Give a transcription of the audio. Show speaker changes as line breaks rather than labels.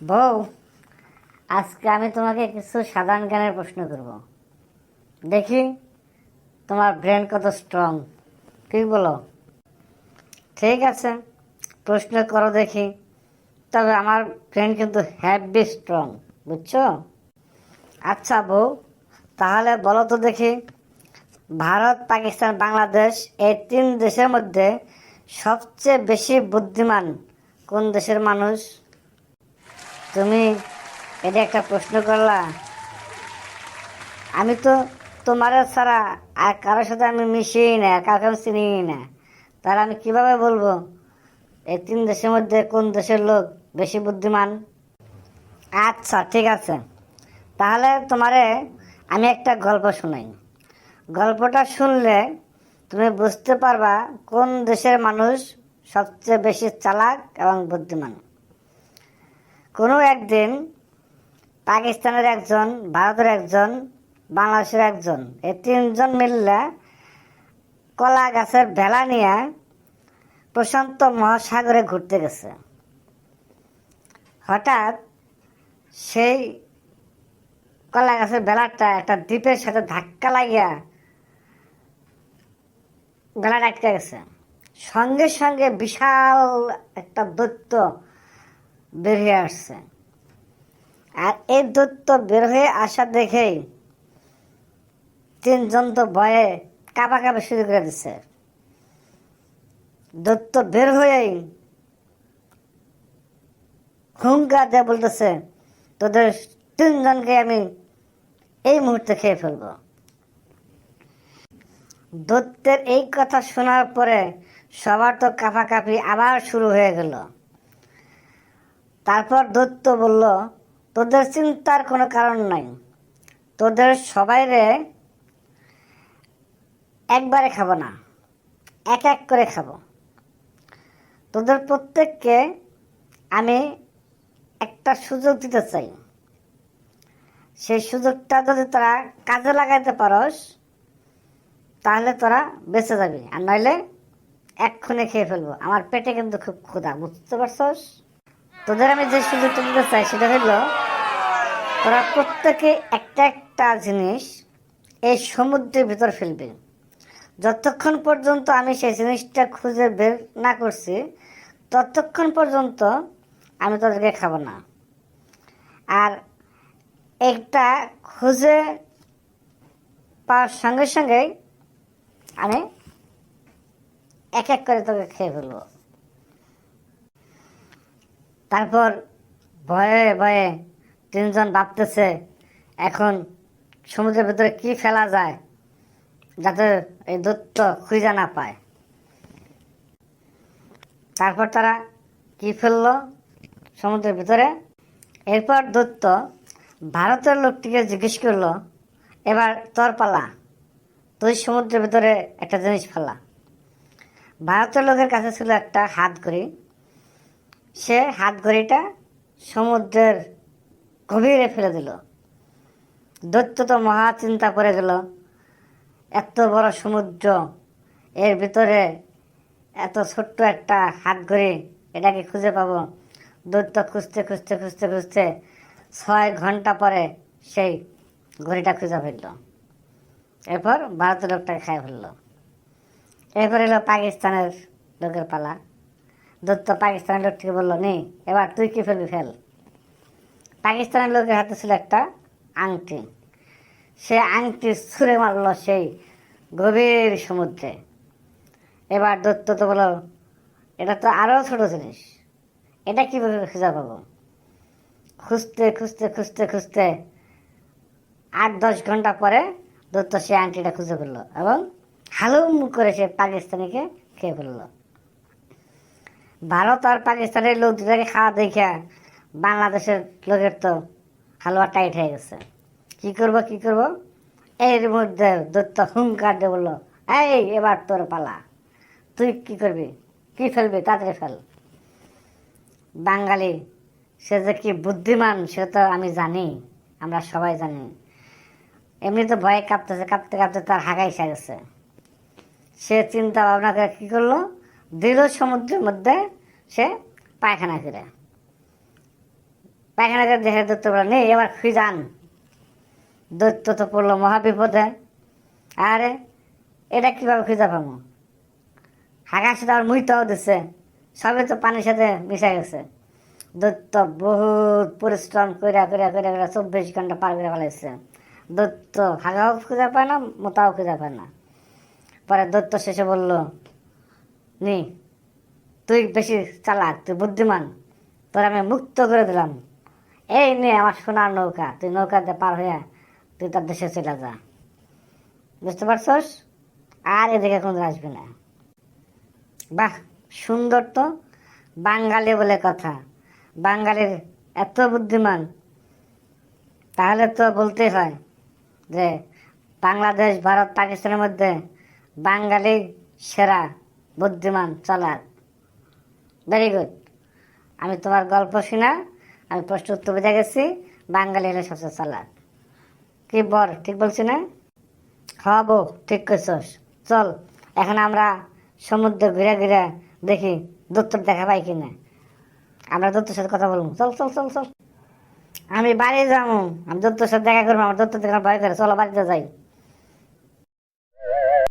বউ, আজকে আমি তোমাকে কিছু সাধারণ জ্ঞানের প্রশ্ন করব। দেখি, তোমার ব্রেন কত স্ট্রং কি বলো? ঠিক আছে, প্রশ্ন করো দেখি। তবে আমার ব্রেন কিন্তু হ্যাভি স্ট্রং বুঝছ? আচ্ছা বউ, তাহলে বলো তো দেখি, ভারত, পাকিস্তান, বাংলাদেশ এই তিন দেশের মধ্যে সবচেয়ে বেশি বুদ্ধিমান কোন দেশের মানুষ? তুমি এটা একটা প্রশ্ন করলা। আমি তো তোমার ছাড়া আর কারোর সাথে আমি মিশিই না, কাউকে আমি চিনি না। তাহলে আমি কীভাবে বলব এই তিন দেশের মধ্যে কোন দেশের লোক বেশি বুদ্ধিমান? আচ্ছা ঠিক আছে। তাহলে তোমারে আমি একটা গল্প শোনাই। গল্পটা শুনলে তুমি বুঝতে পারবা কোন দেশের মানুষ সবচেয়ে বেশি চালাক এবং বুদ্ধিমান। কোনো একদিন পাকিস্তানের একজন, ভারতের একজন, বাংলাদেশের একজন এই তিনজন মিললে কলা গাছের ভেলা নিয়ে প্রশান্ত মহাসাগরে ঘুরতে গেছে। হঠাৎ সেই কলা গাছের বেলাটা একটা দ্বীপের সাথে ধাক্কা লাগিয়া বেলাটা আটকে গেছে। সঙ্গে সঙ্গে বিশাল একটা দৈত্য বেরিয়ে আসছে। আর এই দৈত্য বের হয়ে আসা দেখেই তিনজন তো ভয়ে কাঁপা কাঁপা শুরু করে দিচ্ছে দৈত্য বের হয়েই হুঙ্কার দিয়ে বলতেছে, তোদের তিনজনকে আমি এই মুহূর্তে খেয়ে ফেলব। দৈত্যের এই কথা শোনার পরে সবার তো কাঁপাকাঁপি আবার শুরু হয়ে গেল। তারপর দৈত্য বলল, তোদের চিন্তার কোনো কারণ নাই। তোদের সবাইরে একবারে খাব না, এক এক করে খাব। তোদের প্রত্যেককে আমি একটা সুযোগ দিতে চাই। সেই সুযোগটা যদি তোরা কাজে লাগাইতে পারস, তাহলে তোরা বেঁচে যাবি। আর নইলে এক্ষুনি খেয়ে ফেলব। আমার পেটে কিন্তু খুব ক্ষুধা, বুঝতে পারছস? তোদের আমি যে সুযোগটা দিতে চাই, সেটা হলো তোরা প্রত্যেকে একটা একটা জিনিস এই সমুদ্রের ভিতর ফেলবে। যতক্ষণ পর্যন্ত আমি সেই জিনিসটা খুঁজে বের না করছি, ততক্ষণ পর্যন্ত আমি তোদেরকে খাব না। আর একটা খুঁজে পাওয়ার সঙ্গে সঙ্গেই আমি এক এক করে তোকে খেয়ে ফেলব। তারপর ভয়ে ভয়ে তিনজন ভাবতেছে, এখন সমুদ্রের ভিতরে কি ফেলা যায় যাতে এই দত্ত খুঁজে না পায়? তারপর তারা কি ফেলল সমুদ্রের ভিতরে? এরপর দত্ত ভারতের লোকটিকে জিজ্ঞেস করল, এবার তোর পালা, তুই সমুদ্রের ভিতরে একটা জিনিস ফেলা। ভারতের লোকের কাছে ছিল একটা হাত ঘড়ি। সে হাত ঘড়িটা সমুদ্রের গভীরে ফেলে দিল। দৈত্য তো মহা চিন্তা পড়ে গেল এত বড় সমুদ্র, এর ভিতরে এত ছোট্ট একটা হাত ঘড়ি এটাকে খুঁজে পাবো? দৈত্য খুঁজতে খুঁজতে খুঁজতে খুঁজতে ছয় ঘণ্টা পরে সেই ঘড়িটা খুঁজে ফেলল। এরপর ভারতের লোকটাকে খাই ফেলল। এরপর এলো পাকিস্তানের লোকের পালা। দত্ত পাকিস্তানের লোকটিকে বলল, নি, এবার তুই কি ফেলবি ফেল। পাকিস্তানের লোকের হাতে ছিল একটা আংটি। সে আংটি ছুঁড়ে মারলো সেই গভীর সমুদ্রে। এবার দত্ত তো বলো এটা তো আরও ছোট জিনিস। এটা কীভাবে খুঁজে পাবো? খুঁজতে খুঁজতে খুঁজতে খুঁজতে আট, দশ ঘণ্টা পরে দত্ত সে আংটিটা খুঁজে ফেলল এবং হালুম করে সে পাকিস্তানিকে খেয়ে ফেলল। ভারত আর পাকিস্তানের লোক দুটাকে খাওয়া দেখে বাংলাদেশের লোকের তো হালুয়া টাইট হয়ে গেছে। কি করব কি করব? এর মধ্যে দত্ত হুঙ্কার দিয়ে বলল, এই, এবার তোর পালা। তুই কি করবি? কি ফেলবি? তাড়াতাড়ি ফেল। বাঙালি, সে যে কি বুদ্ধিমান, সে তো আমি জানি, আমরা সবাই জানি। এমনি তো ভয়ে কাঁপতেছে, কাঁপতে কাঁপতে তার এসে গেছে। সে চিন্তা ভাবনা করে কী করল? দিল সমুদ্রের মধ্যে সে পায়খানা করে। পায়খানা করে দেখে দৈত্য বলে নেই, এবার খুঁজান দৈত্য তো পড়ল মহাবিপদে। আরে, এটা কীভাবে খুঁজে পাবো? হাগার সাথে আবার মুইতাও দিচ্ছে সবে তো পানির সাথে মিশে গেছে। দৈত্য বহুত পরিশ্রম করে করে করে করে চব্বিশ ঘণ্টা পার করে ফেলাইছে। দৈত্য হাগাও খুঁজে পায় না, মোতাও খুঁজে পায় না। পরে দৈত্য শেষে বলল, নি তুই বেশি চালাক, তুই বুদ্ধিমান। তোর আমি মুক্ত করে দিলাম। এই নে আমার সোনার নৌকা, তুই নৌকাতে পার হয়ে তুই তার দেশে চলে যা। বুঝতে পারছস? আর এদিকে কোনো আসবি না। বাহ, সুন্দর তো। বাঙালি বলে কথা। বাঙালির এত বুদ্ধিমান। তাহলে তো বলতেই হয় যে বাংলাদেশ, ভারত, পাকিস্তানের মধ্যে বাঙালি সেরা, বুদ্ধিমান, চালাক। ভেরি গুড আমি তোমার গল্প শোনা আমি প্রশ্ন উত্তর বুঝে গেছি। বাঙালি হলে সবচেয়ে চালাক। কি বর ঠিক বলছি না? হ হব ঠিক করছস চল, এখন আমরা সমুদ্র ঘুরে ঘুরে দেখি দত্তর দেখা পাই কিনা। আমরা দত্তর সাথে কথা বলব। চল চল চল চল। আমি বাড়ি যাব। আমি দত্তর সাথে দেখা করব। আমার দত্তর দেখা ভয় করে। চলো বাড়িতে যাই।